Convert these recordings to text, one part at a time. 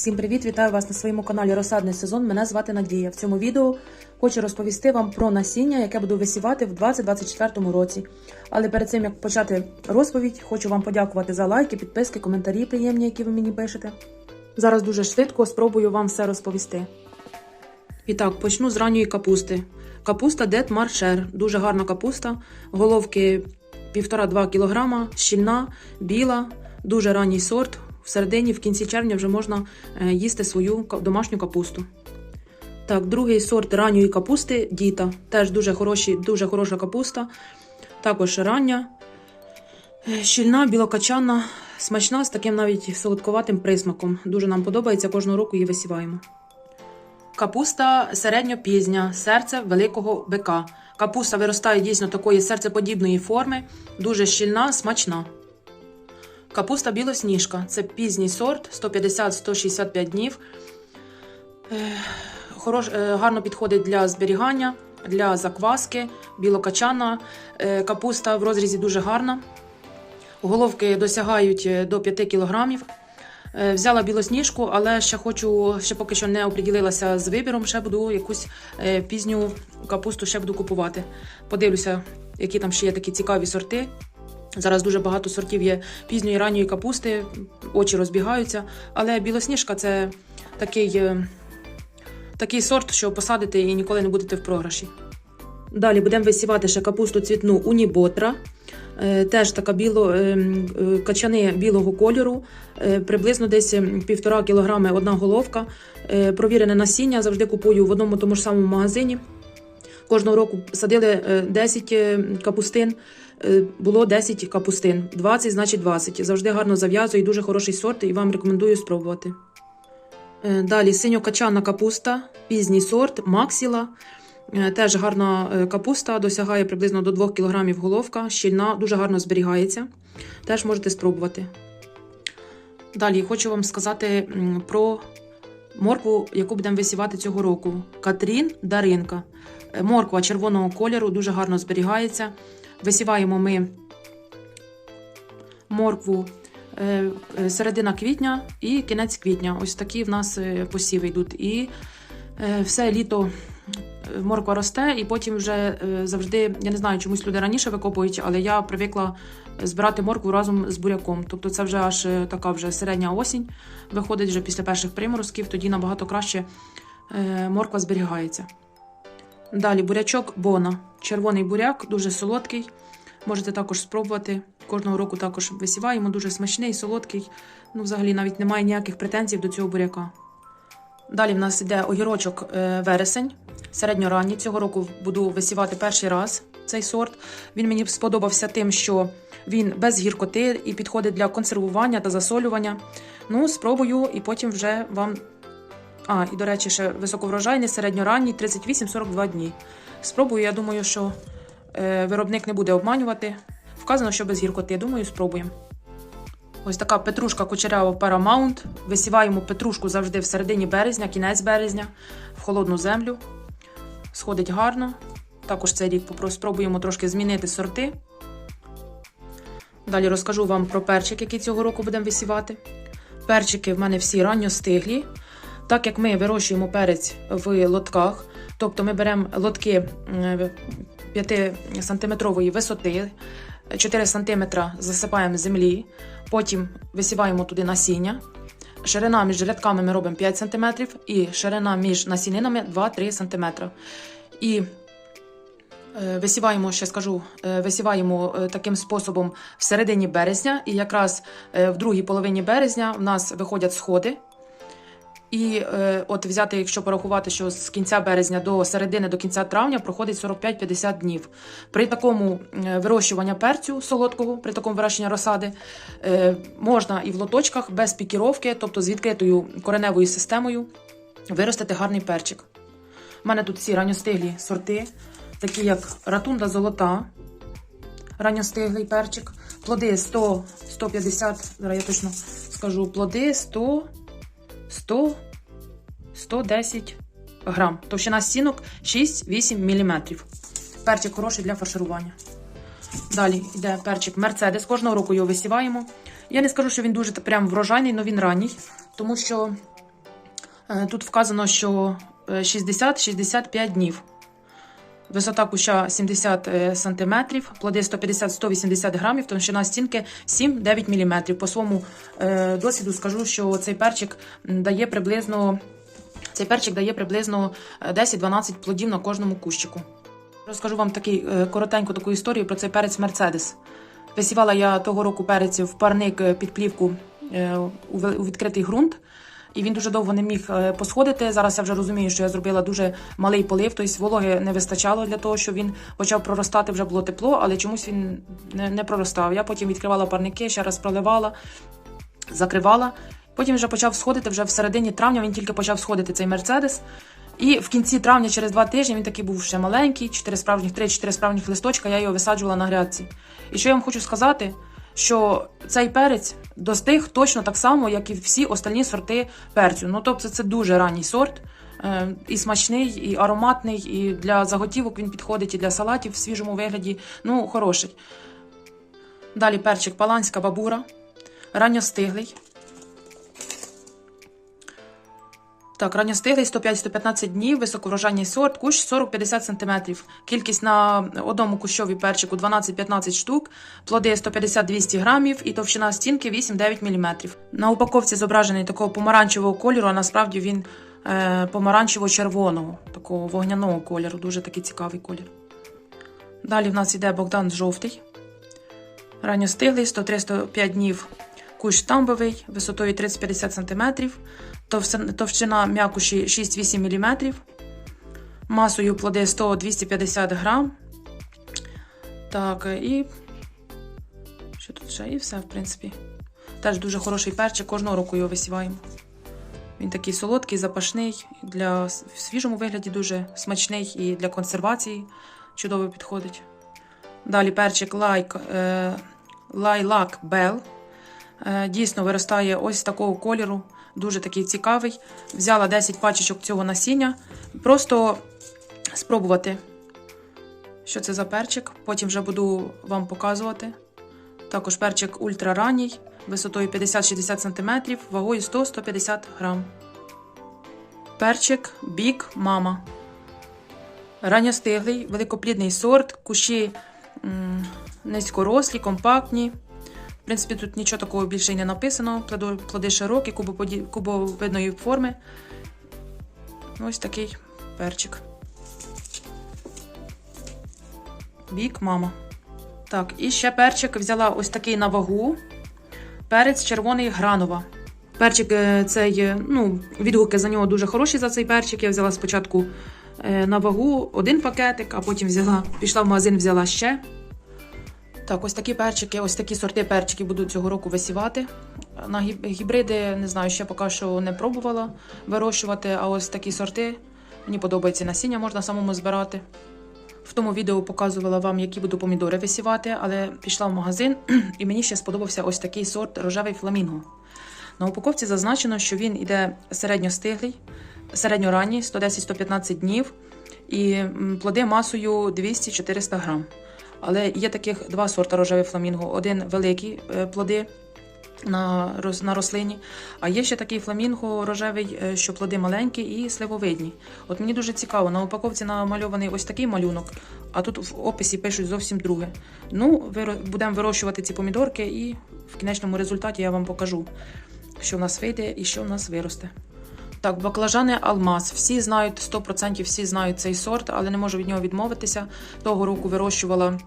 Всім привіт! Вітаю вас на своєму каналі Розсадний сезон. Мене звати Надія. В цьому відео хочу розповісти вам про насіння, яке буду висівати в 2024 році. Але перед цим як почати розповідь, хочу вам подякувати за лайки, підписки, коментарі приємні, які ви мені пишете. Зараз дуже швидко спробую вам все розповісти. І так, почну з ранньої капусти. Капуста Дет Маршер. Дуже гарна капуста. Головки 1,5-2 кг, щільна, біла, дуже ранній сорт. Всередині, в кінці червня вже можна е, їсти свою домашню капусту. Так, другий сорт ранньої капусти Діта. Теж дуже, хороші, дуже хороша капуста. Також рання, е, щільна, білокачана, смачна, з таким навіть солодковатим присмаком. Дуже нам подобається, кожного року її висіваємо. Капуста середньопізня, серце великого бика. Капуста виростає дійсно такої серцеподібної форми, дуже щільна, смачна. Капуста білосніжка це пізній сорт 150-165 днів. Е, Хорош, е, гарно підходить для зберігання, для закваски, білокачана. Е, Капуста в розрізі дуже гарна. Головки досягають до 5 кілограмів. Е, Взяла білосніжку, але ще хочу, ще поки що не оприділилася з вибіром. Ще буду якусь пізню капусту ще буду купувати. Подивлюся, які там ще є такі цікаві сорти. Зараз дуже багато сортів є пізньої ранньої капусти, очі розбігаються. Але білосніжка це такий, е, такий сорт, що посадите і ніколи не будете в програші. Далі будемо висівати ще капусту цвітну уніботра. Е, Теж така біло, е, качани білого кольору, приблизно десь ем, півтора кілограми одна головка. Провірене насіння завжди купую в одному тому ж самому магазині. Кожного року садили е, 10 е, капустин, було 10 капустин. 20, значить 20. Завжди гарно зав'язує, дуже хороший сорт і вам рекомендую спробувати. Е, Далі синьокачана капуста, пізній сорт, максіла. Е, Теж гарна е, капуста, досягає приблизно до 2 кг головка, щільна, дуже гарно зберігається. Теж можете спробувати. Далі хочу вам сказати про моркву, яку будемо висівати цього року. Катрін Даринка. Е, Морква червоного кольору дуже гарно зберігається. Висіваємо ми моркву е, е, середина квітня і кінець квітня. Ось такі в нас е, посіви йдуть. І все літо морква росте, і потім вже завжди, я не знаю, чомусь люди раніше викопують, але я привикла збирати моркву разом з буряком. Тобто це вже аж така вже середня осінь виходить вже після перших приморозків, тоді набагато краще морква зберігається. Далі бурячок Бона. Червоний буряк, дуже солодкий. Можете також спробувати. Кожного року також висіваємо, дуже смачний, солодкий. Ну, взагалі навіть немає ніяких претензій до цього буряка. Далі в нас йде огірочок е, вересень, середньоранній. Цього року буду висівати перший раз цей сорт. Він мені сподобався тим, що він без гіркоти і підходить для консервування та засолювання. Ну, спробую і потім вже вам. А, і до речі, ще високоврожайний, середньоранній, 38-42 дні. Спробую, я думаю, що е, виробник не буде обманювати. Вказано, що без гіркоти. Думаю, спробуємо. Ось така петрушка кучерява Paramount. Висіваємо петрушку завжди в середині березня, кінець березня, в холодну землю. Сходить гарно. Також цей рік спробуємо трошки змінити сорти. Далі розкажу вам про перчик, який цього року будемо висівати. Перчики в мене всі ранньостиглі. Так як ми вирощуємо перець в лотках, тобто ми беремо лотки 5-сантиметрової висоти, 4 см засипаємо землі, потім висіваємо туди насіння. Ширина між рядками ми робимо 5 см і ширина між насінинами 2-3 см. І е, висіваємо, ще скажу, е, висіваємо е, таким способом в середині березня, і якраз е, в другій половині березня в нас виходять сходи. І е, от взяти, якщо порахувати, що з кінця березня до середини до кінця травня проходить 45-50 днів. При такому е, вирощуванні перцю солодкого, при такому вирощенні розсади, е, можна і в лоточках без пікіровки, тобто з відкритою кореневою системою, виростити гарний перчик. У мене тут всі ранньостиглі сорти, такі як ратунда золота, ранньостиглий перчик, плоди 100, 150, зараз я точно скажу, плоди 100. 100 110 грам. Товщина стінок 6-8 мм. Перчик хороший для фарширування. Далі йде перчик Мерседес. Кожного року його висіваємо. Я не скажу, що він дуже прям врожайний, але він ранній, тому що Е, Тут вказано, що е, 60-65 днів. Висота куща 70 е, см, плоди 150-180 грамів, товщина стінки 7-9 мм. По своєму е, досвіду скажу, що цей перчик дає приблизно, цей перчик дає приблизно е, 10-12 плодів на кожному кущику. Розкажу вам такий е, коротеньку таку історію про цей перець Мерседес. Висівала я того року перець в парник е, під плівку е, у відкритий ґрунт. І він дуже довго не міг е, посходити. Зараз я вже розумію, що я зробила дуже малий полив, тобто вологи не вистачало для того, щоб він почав проростати. Вже було тепло, але чомусь він не, проростав. Я потім відкривала парники, ще раз проливала, закривала. Потім вже почав сходити. Вже в середині травня він тільки почав сходити цей мерседес. І в кінці травня, через два тижні, він такий був ще маленький, чотири справжніх, три-чотири справжніх листочка. Я його висаджувала на грядці. І що я вам хочу сказати, що цей перець достиг точно так само, як і всі остальні сорти перцю. Ну тобто, це дуже ранній сорт. е, І смачний, і ароматний, і для заготівок він підходить, і для салатів в свіжому вигляді. Ну, хороший. Далі перчик паланська бабура, ранньостиглий. Так, ранньостиглий 105-115 днів, високоврожайний сорт, кущ 40-50 см. Кількість на одному кущові перчику 12-15 штук, плоди 150-200 грамів і товщина стінки 8-9 мм. На упаковці зображений такого помаранчевого кольору, а насправді він е, помаранчево-червоного, такого вогняного кольору. Дуже такий цікавий колір. Далі в нас йде Богдан жовтий. Ранньостиглий, 103-105 днів. Кущ тамбовий, висотою 30-50 см, товщина м'якуші 6-8 мм, масою плоди 100-250 грам. Так, і що тут ще? І все, в принципі. Теж дуже хороший перчик, кожного року його висіваємо. Він такий солодкий, запашний, для в свіжому вигляді дуже смачний і для консервації чудово підходить. Далі перчик лайк, е, лайлак Бел. Е, дійсно виростає ось такого кольору, дуже такий цікавий. Взяла 10 пачечок цього насіння. Просто спробувати, що це за перчик. Потім вже буду вам показувати. Також перчик ультраранній, висотою 50-60 см, вагою 100-150 грам. Перчик Бік Мама. Ранньостиглий, великоплідний сорт, кущі низькорослі, компактні. В принципі, тут нічого такого більше не написано. Плоди широкі, кубовидної форми. Ось такий перчик. Бік, мама. Так, і ще перчик взяла ось такий на вагу. Перець червоний гранова. Перчик е, цей, е, ну, відгуки за нього дуже хороші за цей перчик. Я взяла спочатку е, на вагу один пакетик, а потім взяла, пішла в магазин, взяла ще. Так, ось такі перчики, ось такі сорти перчиків буду цього року висівати. На гібриди, не знаю, ще поки що не пробувала вирощувати, а ось такі сорти. Мені подобається насіння, можна самому збирати. В тому відео показувала вам, які буду помідори висівати, але пішла в магазин і мені ще сподобався ось такий сорт рожевий фламінго. На упаковці зазначено, що він іде середньостиглий, середньоранній, 110-115 днів, і плоди масою 200-400 грам. Але є таких два сорти рожевий фламінго. Один великий е, плоди на, на рослині, а є ще такий фламінго рожевий, е, що плоди маленькі і сливовидні. От мені дуже цікаво, на упаковці намальований ось такий малюнок, а тут в описі пишуть зовсім друге. Ну, будемо вирощувати ці помідорки, і в кінечному результаті я вам покажу, що в нас вийде і що в нас виросте. Так, баклажани алмаз. Всі знають 100% всі знають цей сорт, але не можу від нього відмовитися. Того року вирощувала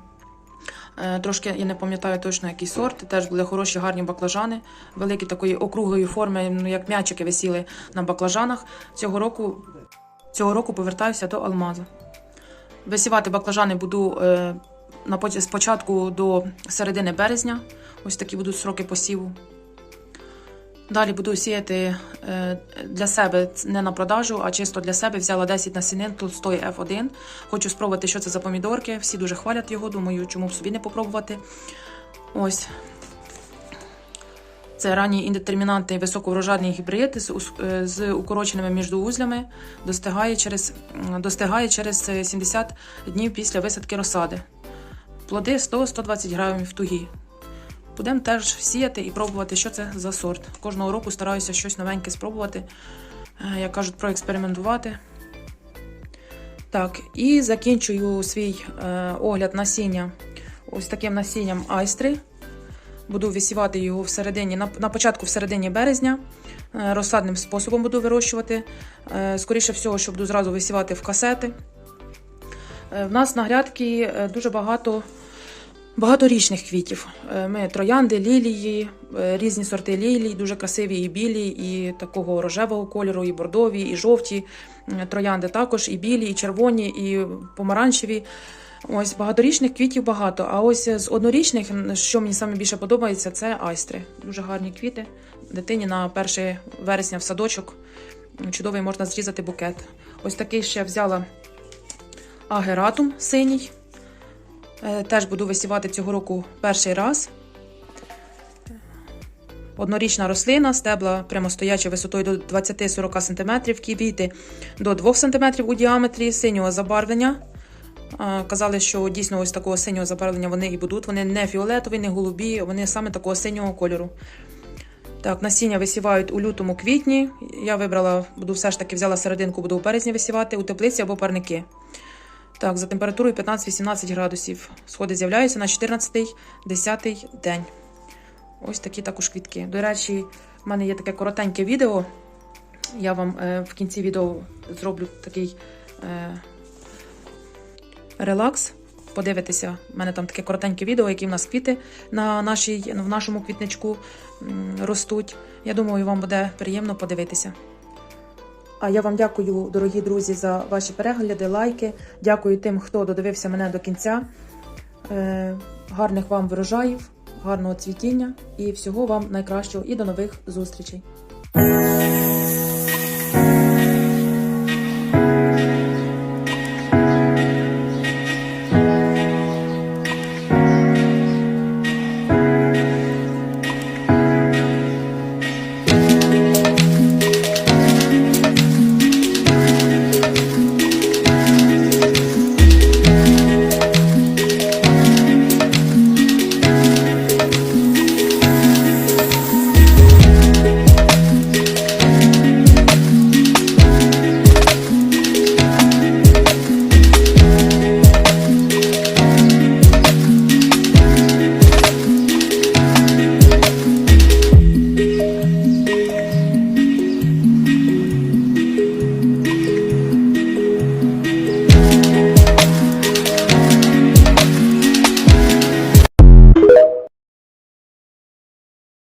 е, трошки, я не пам'ятаю точно який сорт. Теж були хороші гарні баклажани, великі такої округлої форми, ну як м'ячики висіли на баклажанах. Цього року, цього року повертаюся до алмазу. Висівати баклажани буду е, на поч- спочатку до середини березня. Ось такі будуть сроки посіву. Далі буду сіяти е, для себе не на продажу, а чисто для себе. Взяла 10 насінин Толстой F1. Хочу спробувати, що це за помідорки. Всі дуже хвалять його. Думаю, чому б собі не попробувати. Ось. Це ранній індетермінантний високоврожайний гібрид з, е, укороченими міждоузлями. Достигає через, достигає через е, 70 днів після висадки розсади. Плоди 100-120 грамів тугі. Будемо теж сіяти і пробувати, що це за сорт. Кожного року стараюся щось новеньке спробувати. е, як кажуть, проекспериментувати. Так, і закінчую свій е, огляд насіння ось таким насінням айстри. Буду висівати його всередині, на, початку в середині березня. Е, розсадним способом буду вирощувати. Скоріше всього, що буду зразу висівати в касети. В нас на грядці дуже багато багаторічних квітів. Е, Ми троянди, лілії, е, різні сорти лілій, дуже красиві і білі, і такого рожевого кольору, і бордові, і жовті Е, троянди також, і білі, і червоні, і помаранчеві. Ось багаторічних квітів багато. А ось з однорічних, що мені саме більше подобається, це айстри. Дуже гарні квіти. Дитині на 1 вересня в садочок. Чудовий можна зрізати букет. Ось такий ще взяла агератум синій. Е, Теж буду висівати цього року перший раз. Однорічна рослина, стебла прямостоячі висотою до 20-40 см, квіти до 2 см у діаметрі, синього забарвлення. Казали, що дійсно ось такого синього забарвлення вони і будуть. Вони не фіолетові, не голубі, вони саме такого синього кольору. Так, насіння висівають у лютому квітні. Я вибрала, буду все ж таки взяла серединку, буду у березні висівати у теплиці або парники. Так, за температурою 15-18 градусів. Сходи з'являються на 14-10 день. Ось такі також квітки. До речі, в мене є таке коротеньке відео. Я вам е, в кінці відео зроблю такий е, релакс. Подивитися, в мене там таке коротеньке відео, які в нас квіти на нашій, в нашому квітничку ростуть. Я думаю, вам буде приємно подивитися. А я вам дякую, дорогі друзі, за ваші перегляди, лайки. Дякую тим, хто додивився мене до кінця. Е, гарних вам врожаїв, гарного цвітіння і всього вам найкращого і до нових зустрічей.